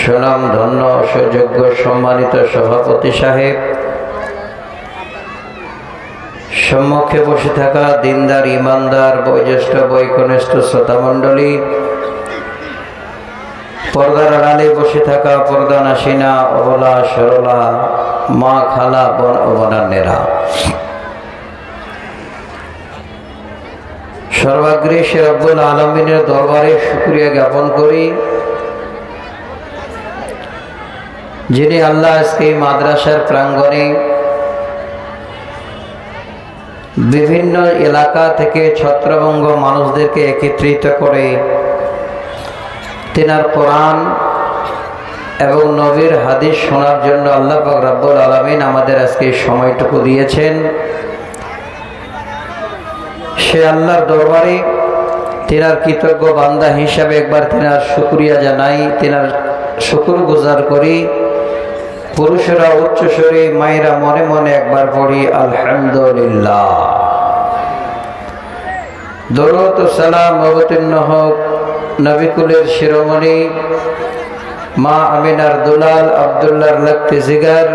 সুনাম, ধন্য, সুযোগ্য, সম্মানিত সভাপতি সাহেব। সম্মুখে বসে থাকা দিনদার, ইমানদার, বয়োজ্যেষ্ঠ বৈকনিষ্ঠ শ্রোতামণ্ডলী, পর্দার আড়ালে বসে থাকা পর্দা নাসিনা, অবলা, সরলা, মা খালা, বন অবনান্যেরা সর্বাগ্রে সে আলমিনের দরবারে শুক্রিয়া জ্ঞাপন করি। যিনি আল্লাহ আজকে মাদ্রাসার প্রাঙ্গণে বিভিন্ন এলাকা থেকে ছত্রভঙ্গ মানুষদেরকে একত্রিত করে তেনার কোরআন এবং নবীর হাদিস শোনার জন্য আল্লাহ রাব্বুল আলমিন আমাদের আজকে সময়টুকু দিয়েছেন। সে আল্লাহর দরবারে তেনার কৃতজ্ঞ বান্দা হিসাবে একবার তেনার শুক্রিয়া জানাই, তেনার শুকুর গুজার করি। পুরুষেরা উচ্চস্বরে মায়েরা মনে মনে একবার পড়ি, আলহামদুলিল্লাহ। দৌলত সালাম অবতীর্ণ হোক নবিকুলের শিরোমণি, মা আমিনার দুলাল আবদুল্লার লক্তি জিগার,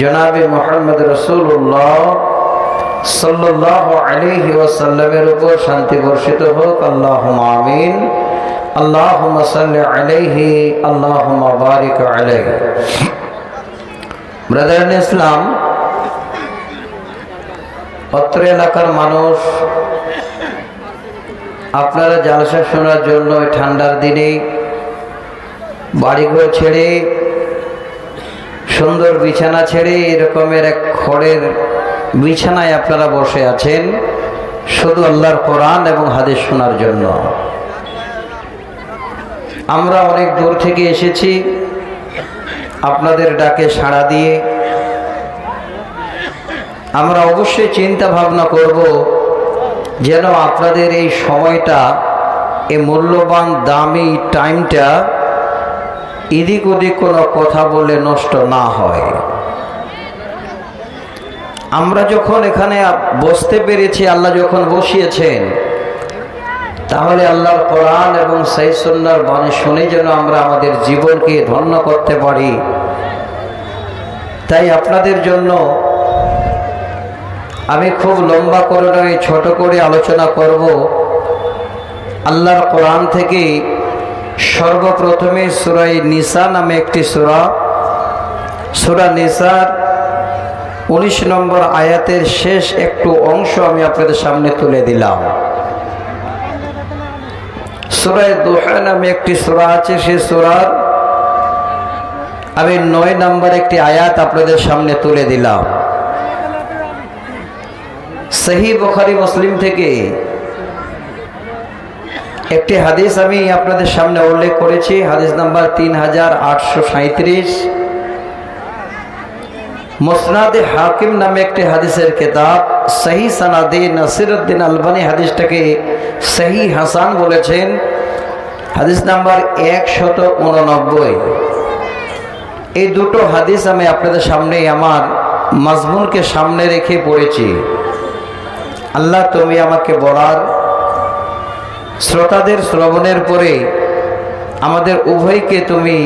জনাবি মোহাম্মদ রসুল্লাহ সাল্লাহ আলিহি ওয়াসাল্লামের উপর শান্তি বর্ষিত হোক। আল্লাহ আমিন। ইসলাম, অত্র এলাকার মানুষ, আপনারা জালসা শোনার জন্য ঠান্ডার দিনে বাড়িঘর ছেড়ে, সুন্দর বিছানা ছেড়ে এরকমের এক খড়ের বিছানায় আপনারা বসে আছেন, শুধু আল্লাহর কোরআন এবং হাদিস শোনার জন্য। আমরা অনেক দূর থেকে এসেছি। আপনাদের ডাকে সাড়া দিয়ে আমরা অবশ্যই চিন্তা ভাবনা করব যেন আপনাদের এই সময়টা, এই মূল্যবান, দামি টাইমটা এদিক ওদিক কোনো কথা বলে নষ্ট না হয়। আমরা যখন এখানে বসতে পেরেছি, আল্লাহ যখন বসিয়েছেন তাহলে আল্লাহর কোরআন এবং সেই সন্ন্যার বাণী শুনে যেন আমরা আমাদের জীবনকে ধন্য করতে পারি। তাই আপনাদের জন্য আমি খুব লম্বা করে নয়, ছোট করে আলোচনা করব। আল্লাহর কোরআন থেকে সর্বপ্রথমে সুরাই নিসা নামে একটি সুরা। সুরা নিসার উনিশ নম্বর আয়াতের শেষ একটু অংশ আমি আপনাদের সামনে তুলে দিলাম। সুরায় দোহা নামে একটি সুরা আছে, সেই সুরার আমি নয় নম্বর একটি আয়াত আপনাদের সামনে তুলে দিলাম। সহি বখারি, মুসলিম থেকে একটি হাদিস আমি আপনাদের সামনে উল্লেখ করেছি, হাদিস নাম্বার তিন হাজার আটশো সাঁত্রিশ মোসনাদে হাকিম নামে একটি হাদিসের কেতাব সহি সানাদে নাসিরুদ্দিন আলবানি হাদিসটাকে সহি হাসান বলেছেন। হাদিস নাম্বার একশত উননব্বই। এই দুটো হাদিস আমি আপনাদের সামনে আমার মাজমুনকে সামনে রেখে পড়েছি। আল্লাহ তুমি আমাকে বলার শ্রোতাদের শ্রবণের পরে আমাদের উভয়কে তুমি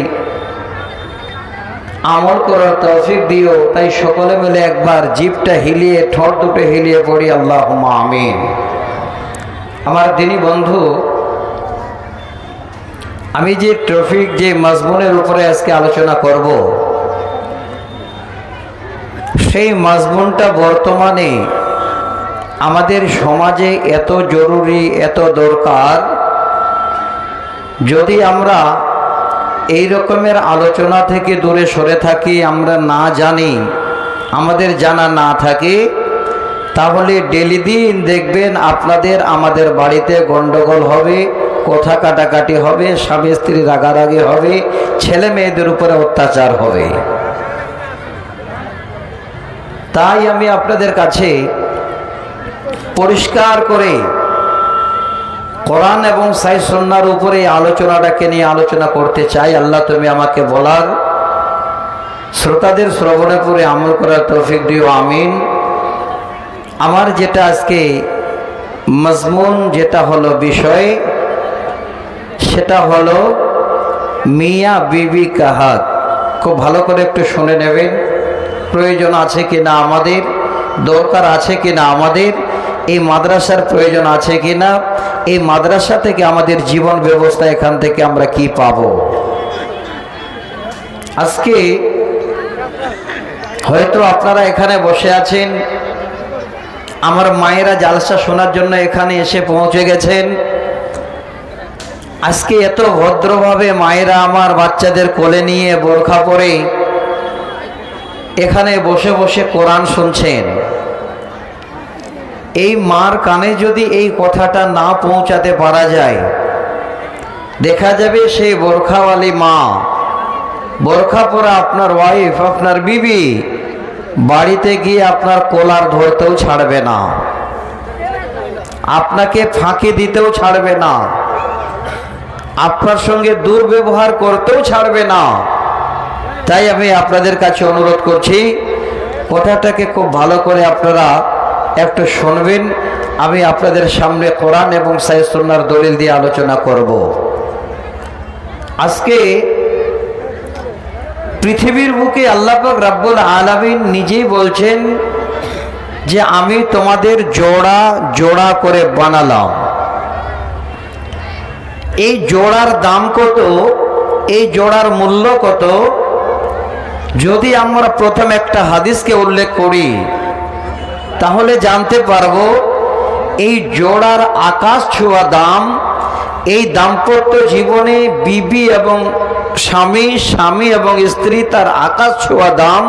আমল করার তৌফিক দিও। তাই সকলে মিলে একবার জিপটা হিলিয়ে, ঠোঁট দুটো হিলিয়ে পড়ি আল্লাহ আমিন। আমার দিনী বন্ধু, আমি যে ট্রফিক, যে মাজমুনের উপরে আজকে আলোচনা করব, সেই মাজমুনটা বর্তমানে আমাদের সমাজে এত জরুরি, এত দরকার। যদি আমরা এই রকমের আলোচনা থেকে দূরে সরে থাকি, আমরা না জানি, আমাদের জানা না থাকে, তাহলে ডেলি দিন দেখবেন আপনাদের আমাদের বাড়িতে গন্ডগোল হবে, কথা কাটাকাটি হবে, স্বামী স্ত্রী রাগারাগি হবে, ছেলে মেয়েদের উপরে অত্যাচার হবে। তাই আমি আপনাদের কাছে পরিষ্কার করে কোরআন এবং সাই সন্ন্যার উপরে আলোচনাটাকে নিয়ে আলোচনা করতে চাই। আল্লাহ তুমি আমাকে বলার শ্রোতাদের শ্রবণে পরে আমল করার তৌফিক দিও, আমিন। আমার যেটা আজকে মজমুন যেটা হলো বিষয়, সেটা হলো মিয়া বিবি কাহাত। খুব ভালো করে একটু শুনে নেবেন, প্রয়োজন আছে কি না আমাদের, দরকার আছে কি না আমাদের, এই মাদ্রাসার প্রয়োজন আছে কি না এই মাদ্রাসা থেকে আমাদের জীবন ব্যবস্থা এখান থেকে আমরা কি পাব? আজকে হয়তো আপনারা এখানে বসে আছেন, আমার মায়েরা জালসা শোনার জন্য এখানে এসে পৌঁছে গেছেন। আজকে এত ভদ্রভাবে মায়েরা আমার বাচ্চাদের কোলে নিয়ে বোরখা পরে এখানে বসে বসে কোরআন শুনছেন। এই মার কানে যদি এই কথাটা না পৌঁছাতে পারা যায়, দেখা যাবে সেই বোরখাওয়ালি মা। বোরখা পরা আপনার ওয়াইফ আপনার বিবি, বাড়িতে গিয়ে আপনার কোলার ধরতেও ছাড়বে না। আপনাকে ফাঁকি দিতেও ছাড়বে না। আপনার সঙ্গে দুর্ব্যবহার করতেও ছাড়বে না। তাই আমি আপনাদের কাছে অনুরোধ করছি, কথাটাকে খুব ভালো করে আপনারা একটু শুনবেন, আমি আপনাদের সামনে কোরআন এবং সাইসন্নার দলিল দিয়ে আলোচনা করব। আজকে পৃথিবীর বুকে আল্লাপাক রাব্বুল আলামিন নিজেই বলছেন যে আমি তোমাদের জোড়া জোড়া করে বানালাম। এই জোড়ার দাম কত? এই জোড়ার মূল্য কত? যদি আমরা প্রথম একটা হাদিসকে উল্লেখ করি তাহলে জানতে পারব, এই জোড়ার আকাশ ছোঁয়া দাম, এই দাম্পত্য জীবনে বিবি এবং স্বামী স্বামী এবং স্ত্রী তার আকাশ ছোঁয়া দাম,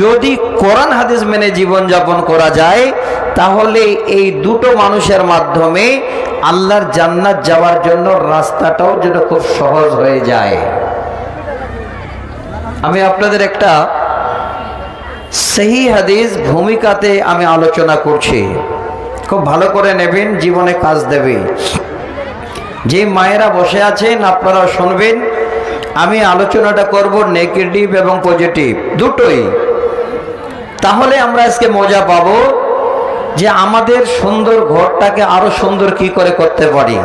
যদি কোরআন হাদিস মেনে জীবনযাপন করা যায়, তাহলে এই দুটো মানুষের মাধ্যমে আল্লাহর জান্নাত যাওয়ার জন্য রাস্তাটাও যেটা খুব সহজ হয়ে যায়। আমি আপনাদের একটা সেই হাদিস ভূমিকাতে আমি আলোচনা করছি। খুব ভালো করে নেবেন, জীবনে কাজ দেবে। যে মায়েরা বসে আছেন, আপনারা শুনবেন, আমি আলোচনাটা করব নেগেটিভ এবং পজিটিভ, দুটোই। তাহলে আমরা আজকে মজা পাব যে আমাদের সুন্দর ঘরটাকে আরও সুন্দর কি করে করতে পারি।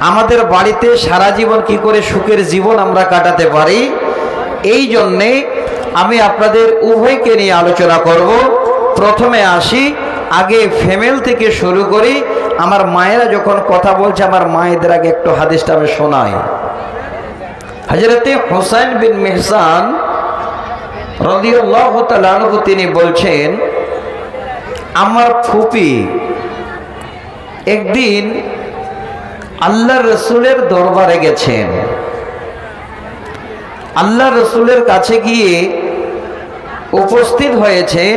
আমাদের বাড়িতে সারা জীবন কি করে সুখের জীবন আমরা কাটাতে পারি, এই জন্যে আমি আপনাদের উভয়কে নিয়ে আলোচনা করব। প্রথমে আসি, আগে ফেমেল থেকে শুরু করি। আমার মায়েরা যখন কথা বলছে, আমার মায়েদের আগে একটু হাদিসটা আমি শোনাই। হজরতে হোসাইন বিন মেহসান রদিউল্লাহ তিনি বলছেন, আমার ফুপি একদিন আল্লাহ রসুলের দরবারে গেছেন। আল্লাহ রসুলের কাছে গিয়ে উপস্থিত হয়েছেন।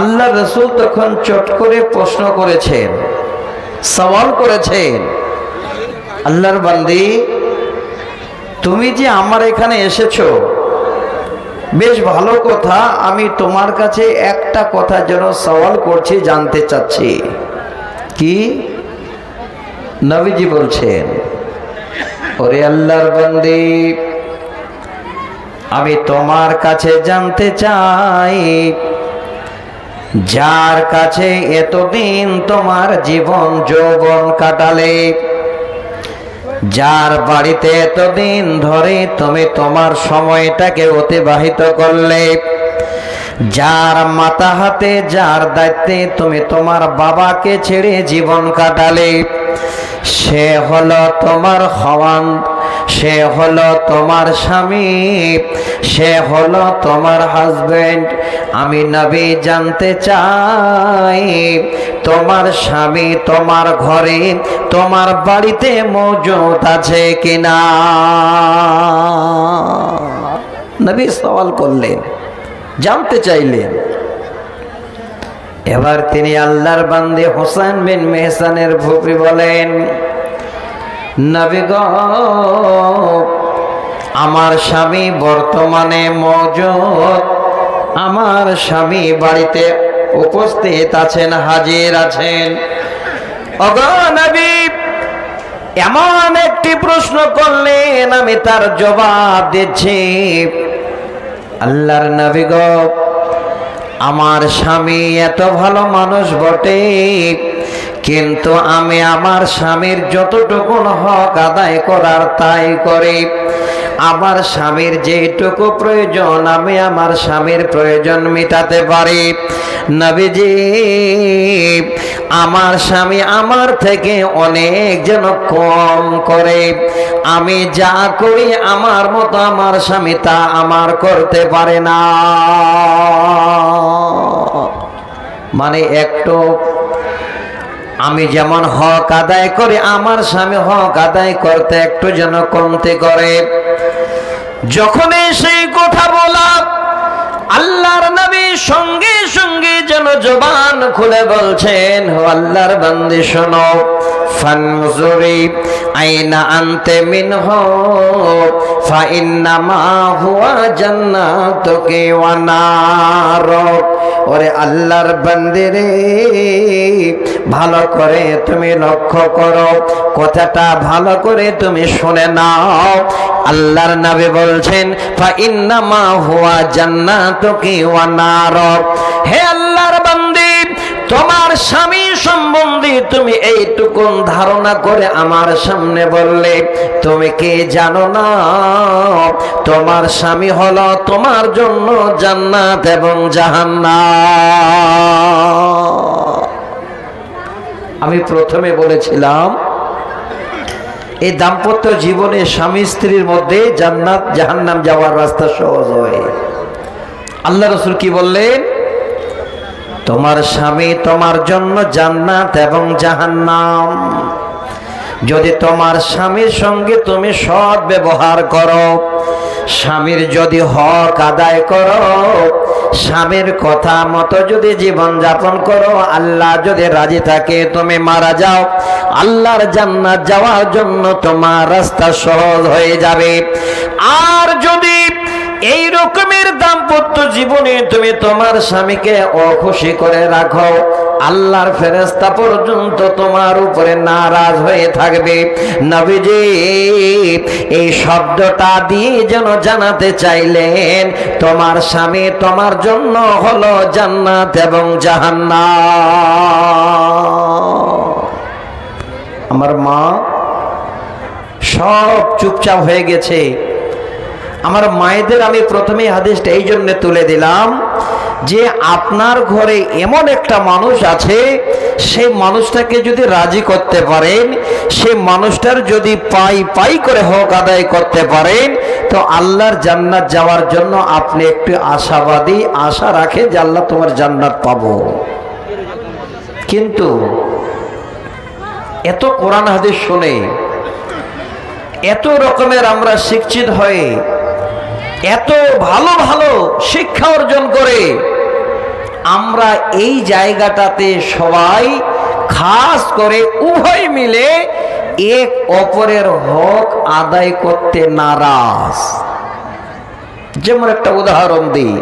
আল্লাহ রসুল তখন চট করে প্রশ্ন করেছেন, সওয়াল করেছেন, আল্লাহর বান্দি, তুমি যে আমার এখানে এসেছ, বেশ ভালো কথা, আমি তোমার কাছে একটা কথা যেন সওয়াল করছি, জানতে চাচ্ছি। কি? নবীজি বলছেন, ওরে আল্লাহর বন্দি আমি তোমার কাছে জানতে চাই, যার কাছে এতদিন তোমার জীবন যৌবন কাটালে, যার বাড়িতে এতদিন ধরে তুমি তোমার সময়টাকে অতিবাহিত করলে, যার মাথা হাতে, যার দায়িত্বে তুমি তোমার বাবাকে ছেড়ে জীবন কাটালে, সে হলো তোমার হওয়ান সে হলো তোমার স্বামী, সে হলো তোমার হাজবেন্ড আমি নবী জানতে চাই, তোমার স্বামী তোমার ঘরে, তোমার বাড়িতে মজুদ আছে কিনা? নবী সওয়াল করলেন, জানতে চাইলেন। এবার তিনি আল্লাহর বান্দে হোসেন বিন মেহসানের ভুপি বলেন নবী আমার স্বামী বর্তমানে মজুদ। আমার স্বামী বাড়িতে উপস্থিত আছেন, হাজির আছেন। অগনবী এমন একটি প্রশ্ন করলেন, আমি তার জবাব দিচ্ছি। আল্লাহর নবী আমার স্বামী এত ভালো মানুষ বটে। কিন্তু আমি আমার স্বামীর যতটুকু হক আদায় করার তাই করে। আমার স্বামীর যেটুকু প্রয়োজন, আমি আমার স্বামীর প্রয়োজন মেটাতে পারি। নবীজি, আমার স্বামী আমার থেকে অনেক যেন কম করে। আমি যা করি, আমার মতো আমার স্বামী তা আমার করতে পারে না। মানে একটু আমি যেমন হক আদায় করি, আমার স্বামী হক আদায় করতে একটু যেন কমতে করে। যখনই সেই কথা বলা, আল্লাহর নবী সঙ্গে সঙ্গে যেন জবান খুলে বলছেন আল্লাহর বান্দি শোনো, ফানজুরি আইনা আনতে মিনহ ফা ইন্নামা হুয়া জান্নাতুকে ওয়া নারুক ওরে আল্লাহর বান্দিরে, ভালো করে তুমি লক্ষ্য করো। কথাটা ভালো করে তুমি শুনে নাও। আল্লাহর নবী বলছেন, ফা ইন্নামা হুয়া জান্নাতুকি ওয়া নারুক হে আল্লাহর বান্দি তোমার স্বামী সম্বন্ধে তুমি এইটুকুন ধারণা করে আমার সামনে বললে, তুমি কি জানো না? তোমার স্বামী হলো তোমার জন্য জান্নাত এবং জাহান্নাম। আমি প্রথমে বলেছিলাম, এই দাম্পত্য জীবনে স্বামী স্ত্রীর মধ্যে জান্নাত, জাহান্নাম যাওয়ার রাস্তা সহজ হয়। আল্লাহ রসুল কি বললেন? তোমার স্বামী তোমার জন্য জান্নাত এবং জাহান্নাম। যদি তোমার স্বামীর সঙ্গে তুমি সৎ ব্যবহার করো, স্বামীর যদি হক আদায় করো, স্বামীর কথা মতো যদি জীবন যাপন করো, আল্লাহ যদি রাজি থাকে, তুমি মারা যাও, আল্লাহর জান্নাত যাওয়ার জন্য তোমার রাস্তা সহজ হয়ে যাবে। আর যদি এই রকমের দাম্পত্য জীবনে তুমি তোমার স্বামীকে অখুশি করে রাখো। আল্লাহর ফেরেস্তা পর্যন্ত তোমার উপরে নারাজ হয়ে থাকবে। নবীজি, এই শব্দটা দিয়ে যেন জানাতে চাইলেন, তোমার স্বামী তোমার জন্য হলো জান্নাত এবং জাহান্নাম। আমার মা সব চুপচাপ হয়ে গেছে। আমার মায়েদের আমি প্রথমেই হাদিসটা এই জন্য তুলে দিলাম যে আপনার ঘরে এমন একটা মানুষ আছে, সেই মানুষটাকে যদি রাজি করতে পারেন সেই মানুষটার যদি পাই পাই করে হক আদায় করতে পারেন, তো আল্লাহর জান্নাত যাওয়ার জন্য আপনি একটু আশাবাদী আশা রাখে যে আল্লাহ তোমার জান্নাত পাবো। কিন্তু এত কোরআন হাদিস শুনে এত রকমের আমরা শিক্ষিত হয়ে এত ভালো ভালো শিক্ষা অর্জন করে আমরা এই জায়গাটাতে সবাই খাস করে উভয় মিলে এক অপরের হক আদায় করতে নারাজ। যেমন একটা উদাহরণ দিই।